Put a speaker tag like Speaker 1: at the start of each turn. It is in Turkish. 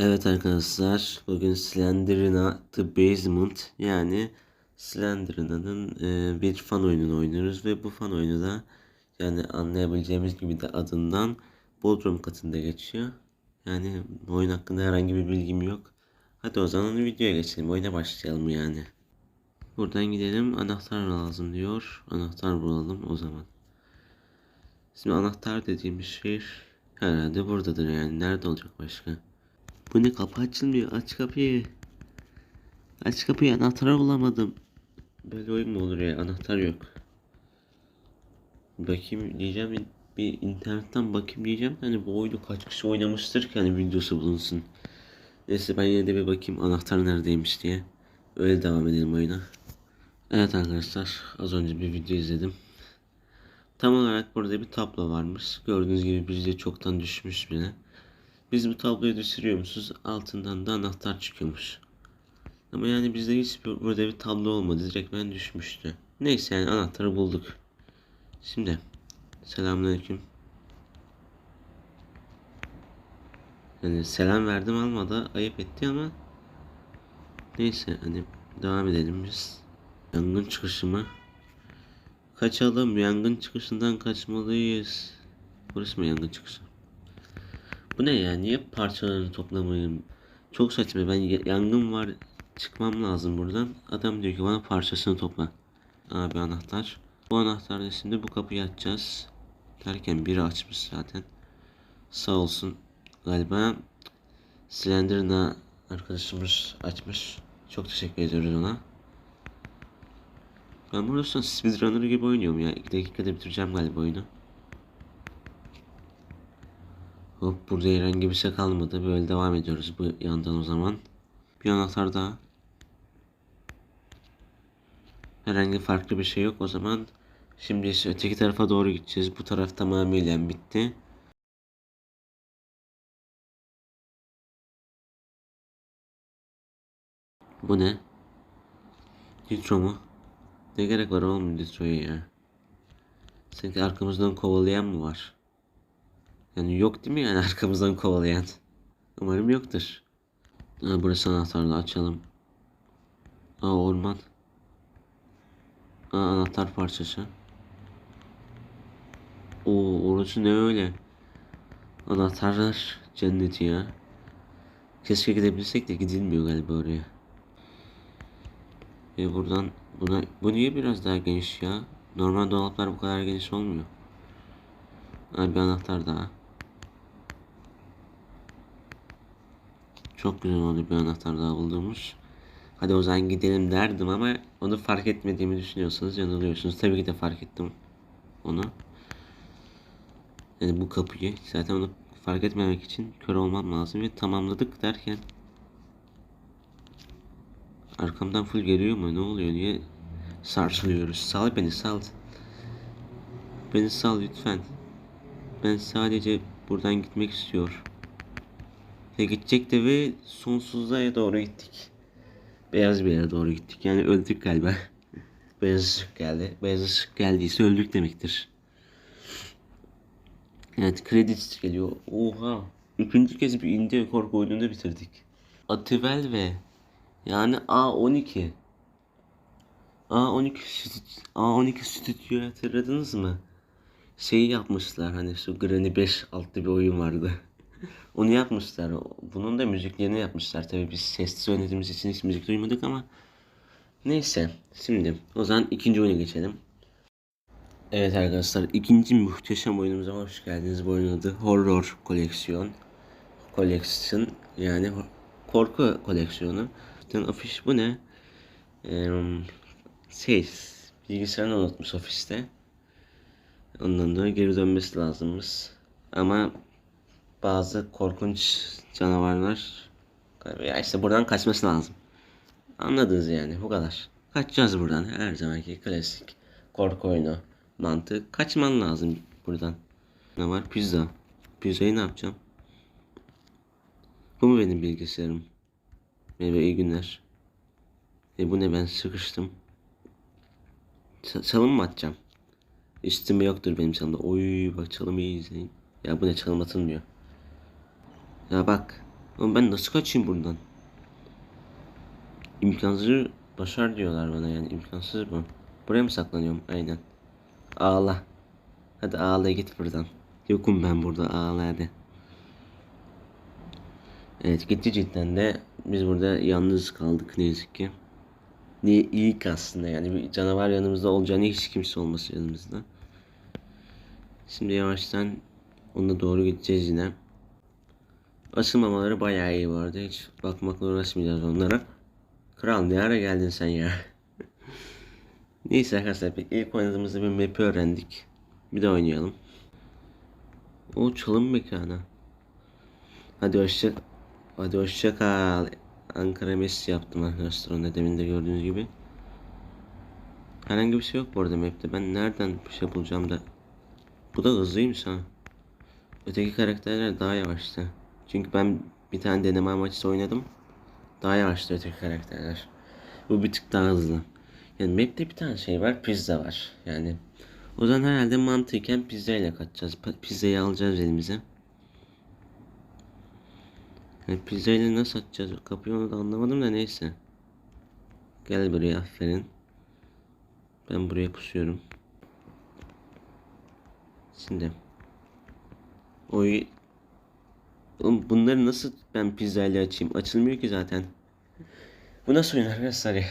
Speaker 1: Evet arkadaşlar bugün Slenderina The Basement yani Slenderina'nın e, bir fan oyununu oynuyoruz ve bu fan oyunu da yani anlayabileceğimiz gibi de adından Bodrum katında geçiyor. Yani oyun hakkında herhangi bir bilgim yok. Hadi o zaman videoya geçelim. Oyuna başlayalım yani. Buradan gidelim. Anahtar lazım diyor. Anahtar bulalım o zaman. Şimdi anahtar dediğimiz şey herhalde buradadır yani. Nerede olacak başka? Bu ne kapı açılmıyor. Aç kapıyı. Aç kapıyı anahtarı bulamadım. Böyle oyun mu olur ya? Anahtar yok. Bakayım diyeceğim bir internetten bakayım diyeceğim. Hani bu oyunu kaç kişi oynamıştır ki hani videosu bulunsun. Neyse ben yine de bir bakayım anahtar neredeymiş diye. Öyle devam edelim oyuna. Evet arkadaşlar az önce bir video izledim. Tam olarak burada bir tablo varmış. Gördüğünüz gibi bizce çoktan düşmüş bile. Biz bu tabloyu düşürüyor musunuz? Altından da anahtar çıkıyormuş. Ama yani bizde hiç burada bir tablo olmadı. Direkt ben düşmüştü. Neyse yani anahtarı bulduk. Şimdi selamünaleyküm. Yani selam verdim almadı. Ayıp etti ama neyse hani devam edelim biz. Yangın çıkışı mı? Kaçalım. Yangın çıkışından kaçmalıyız. Burası mı yangın çıkışı? Bu ne ya? Niye parçalarını toplamayayım? Çok saçma. Ben yangın var. Çıkmam lazım buradan. Adam diyor ki bana parçasını topla. Abi anahtar. Bu anahtarla şimdi bu kapıyı açacağız. Derken biri açmış zaten. Sağ olsun. Galiba Slender'ına arkadaşımız açmış. Çok teşekkür ediyoruz ona. Ben burada son speedrunner gibi oynuyorum ya. 2 dakikada bitireceğim galiba oyunu. Hop burada herhangi bir şey kalmadı. Böyle devam ediyoruz bu yandan o zaman. Bir anahtar daha. Herhangi farklı bir şey yok o zaman. Şimdi ise öteki tarafa doğru gideceğiz. Bu taraf tamamıyla bitti. Bu ne? Nitro mu? Ne gerek var oğlum Nitro'ya ya? Sanki arkamızdan kovalayan mı var? Yani yok değil mi yani arkamızdan kovalayan? Umarım yoktur. Ha, burası anahtarla açalım. Aa orman. Aa anahtar parçası. Oo orası ne öyle? Anahtarlar cenneti ya. Keşke gidebilsek de gidilmiyor galiba oraya. E buradan buna bu niye biraz daha geniş ya? Normal dolaplar bu kadar geniş olmuyor. Ha, bir anahtar daha. Çok güzel oldu bir anahtar daha bulduğumuz. Hadi o zaman gidelim derdim ama onu fark etmediğimi düşünüyorsanız yanılıyorsunuz. Tabii ki de fark ettim onu. Yani bu kapıyı zaten onu fark etmemek için kör olmam lazım ve tamamladık derken arkamdan full geliyor mu ne oluyor niye sarsılıyoruz sal beni sal beni sal lütfen ben sadece buradan gitmek istiyor ve gidecek de ve sonsuzluğa doğru gittik beyaz bir yere doğru gittik yani öldük galiba beyaz ışık geldi beyaz ışık geldiyse öldük demektir Evet kredi geliyor. Oha. Üçüncü kez bir indie korku oyununu bitirdik. Ativel ve yani A12. A12 stü- A12 stüdyo hatırladınız mı? Şeyi yapmışlar hani şu Granny 5 altlı bir oyun vardı. Onu yapmışlar. Bunun da müziklerini yapmışlar. Tabii biz sessiz oynadığımız için hiç müzik duymadık ama neyse. Şimdi o zaman ikinci oyuna geçelim. Evet arkadaşlar ikinci muhteşem oyunumuza hoş geldiniz. Bu oyunun adı Horror Koleksiyon. Collection yani korku koleksiyonu. Bir afiş bu ne? Ee, şey bilgisayarını unutmuş ofiste. Ondan dolayı geri dönmesi lazımmış. Ama bazı korkunç canavarlar ya işte buradan kaçması lazım. Anladınız yani bu kadar. Kaçacağız buradan her zamanki klasik korku oyunu mantığı. Kaçman lazım buradan. Ne var? Pizza. Pizzayı ne yapacağım? Bu mu benim bilgisayarım? Merhaba iyi günler. E bu ne ben sıkıştım. Ç- çalım mı atacağım? Üstüme yoktur benim çalımda. Oy bak çalımı iyi izleyin. Ya bu ne çalım atılmıyor. Ya bak. Ama ben nasıl kaçayım buradan? İmkansız başar diyorlar bana yani imkansız bu. Buraya mı saklanıyorum? Aynen. Ağla. Hadi ağla git buradan. Yokum ben burada ağla hadi. Evet gitti cidden de biz burada yalnız kaldık ne yazık ki. Niye iyi ki aslında yani bir canavar yanımızda olacağını hiç kimse olması yanımızda. Şimdi yavaştan ona doğru gideceğiz yine. Asılmamaları bayağı iyi arada. Hiç bakmakla uğraşmayacağız onlara. Kral ne ara geldin sen ya? Neyse arkadaşlar pek ilk oynadığımızda bir map'i öğrendik. Bir de oynayalım. O çalım mekanı. Hadi hoşça Hadi hoşça kal. Ankara Messi yaptım arkadaşlar onu demin de gördüğünüz gibi. Herhangi bir şey yok bu arada map'te. Ben nereden bir şey bulacağım da. Bu da hızlıymış ha. Öteki karakterler daha yavaştı. Çünkü ben bir tane deneme amaçlı oynadım. Daha yavaştı öteki karakterler. Bu bir tık daha hızlı. Yani map'te bir tane şey var, pizza var. Yani o zaman herhalde mantıken pizza ile kaçacağız. Pizzayı alacağız elimize. Yani pizza ile nasıl atacağız? Kapıyı onu da anlamadım da neyse. Gel buraya aferin. Ben buraya pusuyorum. Şimdi. Oy. Oğlum bunları nasıl ben pizza ile açayım? Açılmıyor ki zaten. Bu nasıl oyun arkadaşlar ya?